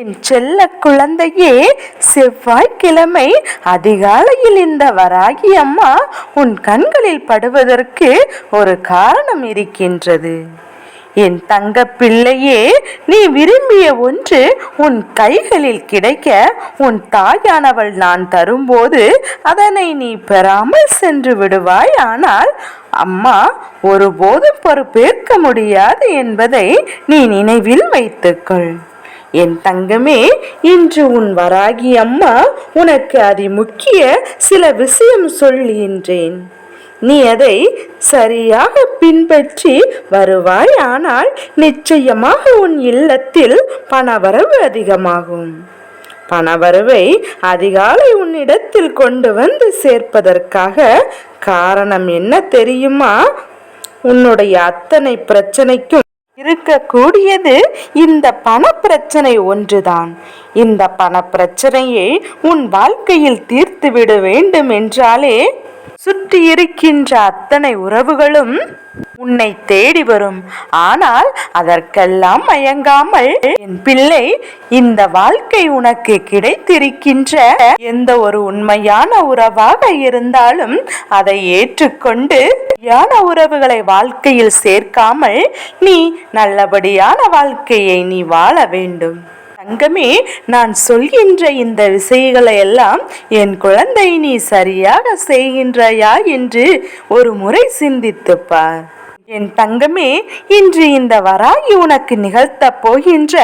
என் செல்ல குழந்தையே செவ்வாய்க்கிழமை அதிகாலையில் இந்த வராகி அம்மா உன் கண்களில் படுவதற்கு ஒரு காரணம் இருக்கின்றது. என் தங்க பிள்ளையே நீ விரும்பிய ஒன்று உன் கைகளில் கிடைக்க உன் தாயானவள் நான் தரும்போது அதனை நீ பெறாமல் சென்று விடுவாய். ஆனால் அம்மா ஒருபோதும் பொறுப்பேற்க முடியாது என்பதை நீ நினைவில் வைத்துக்கொள். என் தங்கமே இன்று உன் வராகி அம்மா உனக்கு அதி முக்கிய சில விஷயம் சொல்கின்றேன் நீ அதை சரியாக பின்பற்றி வருவாய் ஆனால் நிச்சயமாக உன் இல்லத்தில் பணவரவு அதிகமாகும். பணவரவை அதிகாலை உன்னிடத்தில் கொண்டு வந்து சேர்ப்பதற்காக காரணம் என்ன தெரியுமா? உன்னுடைய அத்தனை பிரச்சனைக்கும் இருக்கக்கூடியது. இந்த பண பிரச்சனை ஒன்றுதான். இந்த பண பிரச்சனையை உன் வாழ்க்கையில் தீர்த்துவிட வேண்டும் என்றாலே சுற்றி இருக்கின்ற அத்தனை உறவுகளும் உன்னை தேடி வரும். ஆனால் அதற்கெல்லாம் மயங்காமல் என் பிள்ளை இந்த வாழ்க்கை உனக்கு கிடைத்திருக்கின்ற எந்த ஒரு உண்மையான உறவாக இருந்தாலும் அதை ஏற்றுக்கொண்டு யான உறவுகளை வாழ்க்கையில் சேர்க்காமல் நீ நல்லபடியான வாழ்க்கையை நீ வாழ வேண்டும். தங்கமே நான் சொல்கின்ற இந்த விஷயங்களை எல்லாம் என் குழந்தை நீ சரியாக செய்கின்றாயா என்று ஒரு முறை சிந்தித்துப்பார் என் தங்கமே இன்று இந்த வராகி உனக்கு நிகழ்த்த போகின்ற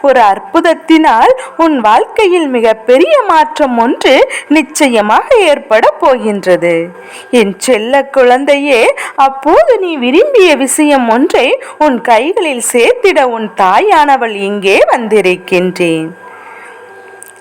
ஒரு அற்புதத்தினால் உன் வாழ்க்கையில் மிக பெரிய மாற்றம் ஒன்று நிச்சயமாக ஏற்பட போகின்றது. என் செல்ல குழந்தையே அப்போது நீ விரும்பிய விஷயம் ஒன்றை உன் கைகளில் சேர்த்திட உன் தாயானவள் இங்கே வந்திருக்கின்றேன்.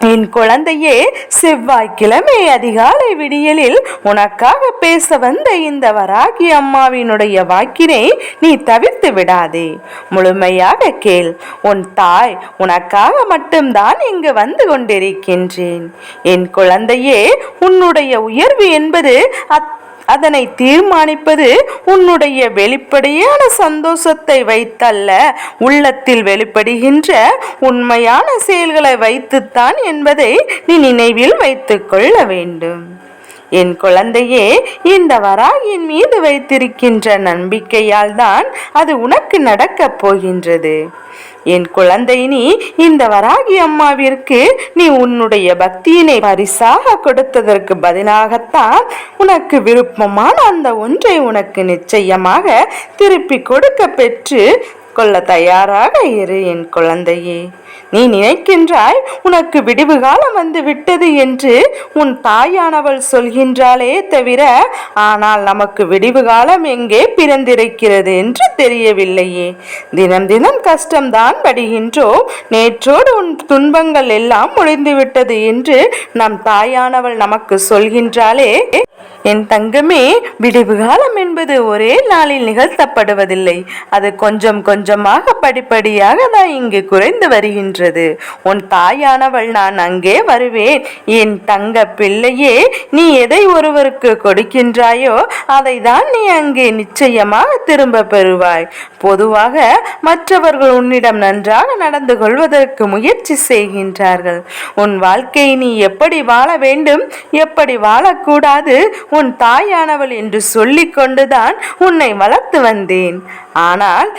என் குழந்தையே செவ்வாய்க்கிழமை அதிகாலை விடியலில் உனக்காக பேச வந்த இந்த வராகி அம்மாவினுடைய வாக்கினை நீ தவிர்த்து விடாதே. முழுமையாக கேள். உன் தாய் உனக்காக மட்டும்தான் இங்கு வந்து கொண்டிருக்கின்றேன். என் குழந்தையே உன்னுடைய உயர்வு என்பது அத் அதனை தீர்மானிப்பது உன்னுடைய வெளிப்படையான சந்தோஷத்தை வைத்தல்ல. உள்ளத்தில் வெளிப்படுகின்ற உண்மையான செயல்களை வைத்துத்தான் என்பதை நீ நினைவில் வைத்துக் கொள்ள வேண்டும். என் குழந்தையே இந்த வராயின் மீது வைத்திருக்கின்ற நம்பிக்கையால் தான் அது உனக்கு நடக்கப் போகின்றது. என் குழந்தை நீ இந்த வராகி அம்மாவிற்கு நீ உன்னுடைய பக்தியினை பரிசாக கொடுத்ததற்கு பதிலாகத்தான் உனக்கு விருப்பமான அந்த ஒன்றை உனக்கு நிச்சயமாக திருப்பி கொடுக்க பெற்று கொள்ள தயாராக இரு என் குழந்தையே. நீ நினைக்கின்றாய் உனக்கு விடிவு காலம் வந்து விட்டது என்று உன் தாயானவள் சொல்கின்றாளே தவிர ஆனால் நமக்கு விடிவு காலம் எங்கே பிறந்திருக்கிறது என்று தெரியவில்லையே. தினம் தினம் கஷ்டம்தான் படுகின்றோம் நேற்றோடு உன் துன்பங்கள் எல்லாம் முடிந்துவிட்டது என்று நம் தாயானவள் நமக்கு சொல்கின்றாளே. என் தங்கமே விடிவு காலம் என்பது ஒரே நாளில் நிகழ்த்தப்படுவதில்லை. அது கொஞ்சம் கொஞ்சமாக படிப்படியாக தான் இங்கு குறைந்து வருகின்றது. உன் தாயானவள் நான் அங்கே வருவேன். என் தங்க பிள்ளையே நீ எதை ஒருவருக்கு கொடுக்கின்றாயோ அதை தான் நீ அங்கே நிச்சயமாக திரும்ப பெறுவாய். பொதுவாக மற்றவர்கள் உன்னிடம் நன்றாக நடந்து கொள்வதற்கு முயற்சி செய்கின்றார்கள். உன் வாழ்க்கையை நீ எப்படி வாழ வேண்டும் எப்படி வாழக்கூடாது உன் தாயானவள் என்று சொல்லிக் கொண்டுதான் உன்னை வளர்த்து வந்தேன். ஆனால்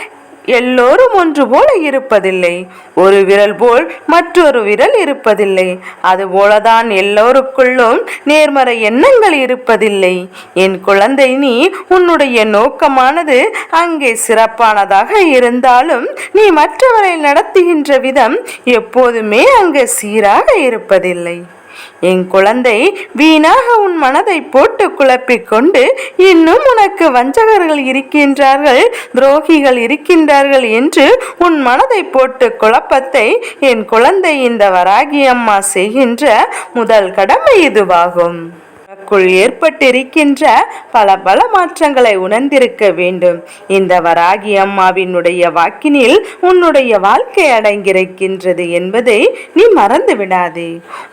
எல்லோரும் ஒன்று போல இருப்பதில்லை. ஒரு விரல் போல் மற்றொரு விரல் இருப்பதில்லை. அதுபோலதான் எல்லோருக்குள்ளும் நேர்மறை எண்ணங்கள் இருப்பதில்லை. என் குழந்தை நீ உன்னுடைய நோக்கமானது அங்கே சிறப்பானதாக இருந்தாலும் நீ மற்றவரை நடத்துகின்ற விதம் எப்போதுமே அங்கு சீராக இருப்பதில்லை. என் குழந்தை வீணாக உன் மனதை போட்டு குழப்பிக் கொண்டு இன்னும் உனக்கு வஞ்சகர்கள் இருக்கின்றார்கள் துரோகிகள் இருக்கின்றார்கள் என்று உன் மனதை போட்டு குழப்பத்தை என் குழந்தை இந்த வராகி அம்மா செய்கின்ற முதல் கடமை இதுவாகும். உனக்குள் ஏற்பட்டிருக்கின்ற பல பல மாற்றங்களை உணர்ந்திருக்க வேண்டும். இந்த வராகி அம்மாவினுடைய வாக்கினில் உன்னுடைய வாழ்க்கை அடங்கியிருக்கின்றது என்பதை நீ மறந்து விடாதே.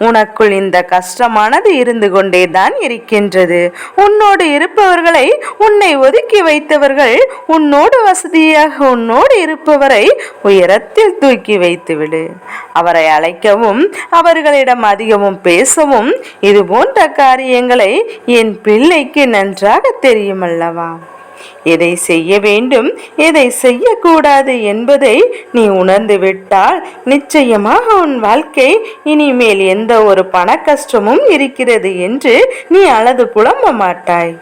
உனக்குள் இந்த கஷ்டமானது இருந்து கொண்டே தான் இருக்கின்றது. உன்னோடு இருப்பவர்களை உன்னை ஒதுக்கி வைத்தவர்கள் உன்னோடு வசதியாக உன்னோடு இருப்பவரை உயரத்தில் தூக்கி வைத்துவிடு. அவரை அழைக்கவும் அவர்களிடம் அதிகமும் பேசவும் இது போன்ற காரியங்களை என் பிள்ளைக்கு நன்றாக தெரியுமல்லவா? எதை செய்ய வேண்டும் எதை செய்யக்கூடாது என்பதை நீ உணர்ந்து விட்டால் நிச்சயமாக உன் வாழ்க்கை இனிமேல் எந்த ஒரு பண கஷ்டமும் இருக்கிறது என்று நீ அழது புலம்ப மாட்டாய்.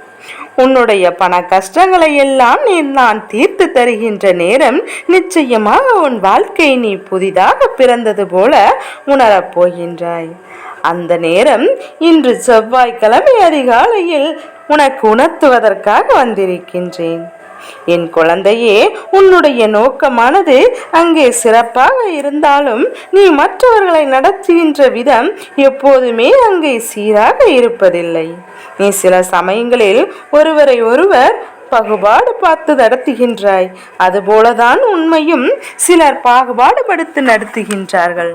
உன்னுடைய பண கஷ்டங்களை எல்லாம் நீ நான் தீர்த்து தருகின்ற நேரம் நிச்சயமாக உன் வாழ்க்கை நீ புதிதாக பிறந்தது போல உணரப் போகின்றாய். அந்த நேரம் இன்று செவ்வாய்க்கிழமை அதிகாலையில் உனக்கு உணர்த்துவதற்காக வந்திருக்கின்றேன். என் குழந்தையே உன்னுடைய நோக்கமானது அங்கே சிறப்பாக இருந்தாலும் நீ மற்றவர்களை நடத்துகின்ற விதம் எப்போதுமே அங்கே சீராக இருப்பதில்லை. நீ சில சமயங்களில் ஒருவரை ஒருவர் பகுபாடு பார்த்து நடத்துகின்றாய். அதுபோலதான் உண்மையும் சிலர் பாகுபாடுபடுத்தி நடத்துகின்றார்கள்.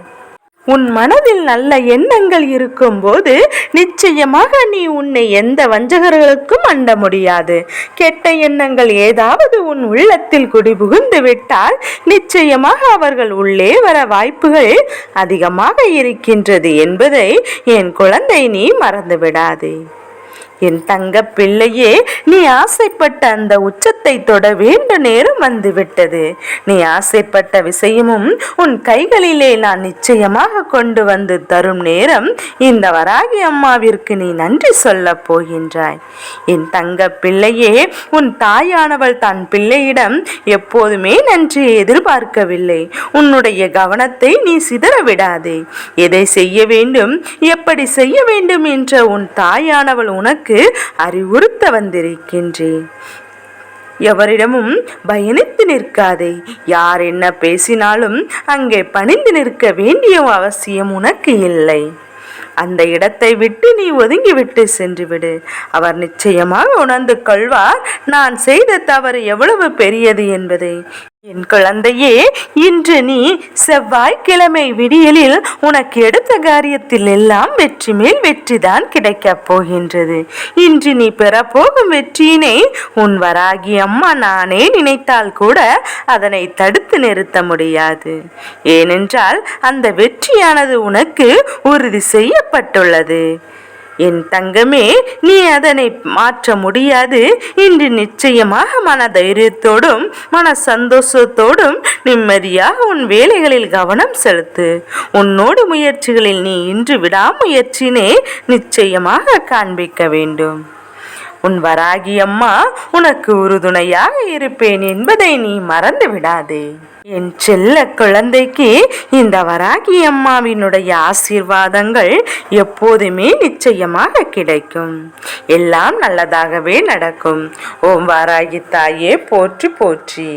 உன் மனதில் நல்ல எண்ணங்கள் இருக்கும்போது நிச்சயமாக நீ உன்னை எந்த வஞ்சகர்களுக்கும் அண்ட முடியாது. கெட்ட எண்ணங்கள் ஏதாவது உன் உள்ளத்தில் குடிபுகுந்து விட்டால் நிச்சயமாக அவர்கள் உள்ளே வர வாய்ப்புகள் அதிகமாக இருக்கின்றது என்பதை என் குழந்தை நீ மறந்து விடாதே என் தங்க பிள்ளையே நீ ஆசைப்பட்ட அந்த உச்சத்தை தொட வேண்ட நேரம் வந்துவிட்டது. நீ ஆசைப்பட்ட விஷயமும் உன் கைகளிலே நான் நிச்சயமாக கொண்டு வந்து தரும் நேரம் இந்த வராகி அம்மாவிற்கு நீ நன்றி சொல்ல போகின்றாய். என் தங்க பிள்ளையே உன் தாயானவள் தன் பிள்ளையிடம் எப்போதுமே நன்றி எதிர்பார்க்கவில்லை. உன்னுடைய கவனத்தை நீ சிதற விடாதே. எதை செய்ய வேண்டும் எப்படி செய்ய வேண்டும் என்ற உன் தாயானவள் உனக்கு அறிவுறுத்த வந்திருக்கின்றேன் எவரிடமும் பயணித்து நிற்காதே. யார் என்ன பேசினாலும் அங்கே பணிந்து நிற்க வேண்டிய அவசியம் உனக்கு இல்லை. அந்த இடத்தை விட்டு நீ ஒதுங்கிவிட்டு சென்றுவிடு. சென்று விடு அவர் நிச்சயமாக உணர்ந்து கொள்வார் நான் செய்த தவறு எவ்வளவு பெரியது என்பதை. என் குழந்தையே இன்று நீ செவ்வாய்க்கிழமை விடியலில் உனக்கு எடுத்த காரியத்தில் எல்லாம் வெற்றி மேல் வெற்றிதான் கிடைக்கப் போகின்றது. இன்று நீ பெறப்போகும் வெற்றியினை உன் வராகி அம்மா நானே நினைத்தால் கூட அதனை தடுத்து நிறுத்த முடியாது. ஏனென்றால் அந்த வெற்றியானது உனக்கு உறுதி செய்யப்பட்டுள்ளது. என் தங்கமே நீ அதனை மாற்ற முடியாது. இன்று நிச்சயமாக மன தைரியத்தோடும் மன சந்தோஷத்தோடும் நிம்மதியாக உன் வேலைகளில் கவனம் செலுத்து. உன்னோடு முயற்சிகளில் நீ இன்று விடாமுயற்சினே நிச்சயமாக காண்பிக்க வேண்டும். உன் வராகி அம்மா உனக்கு உறுதுணையாக இருப்பேன் என்பதை நீ மறந்து விடாதே. என் செல்ல குழந்தைக்கு இந்த வராகி அம்மாவினுடைய ஆசீர்வாதங்கள் எப்போதுமே நிச்சயமாக கிடைக்கும். எல்லாம் நல்லதாகவே நடக்கும். ஓம் வாராகி தாயே போற்றி போற்றி.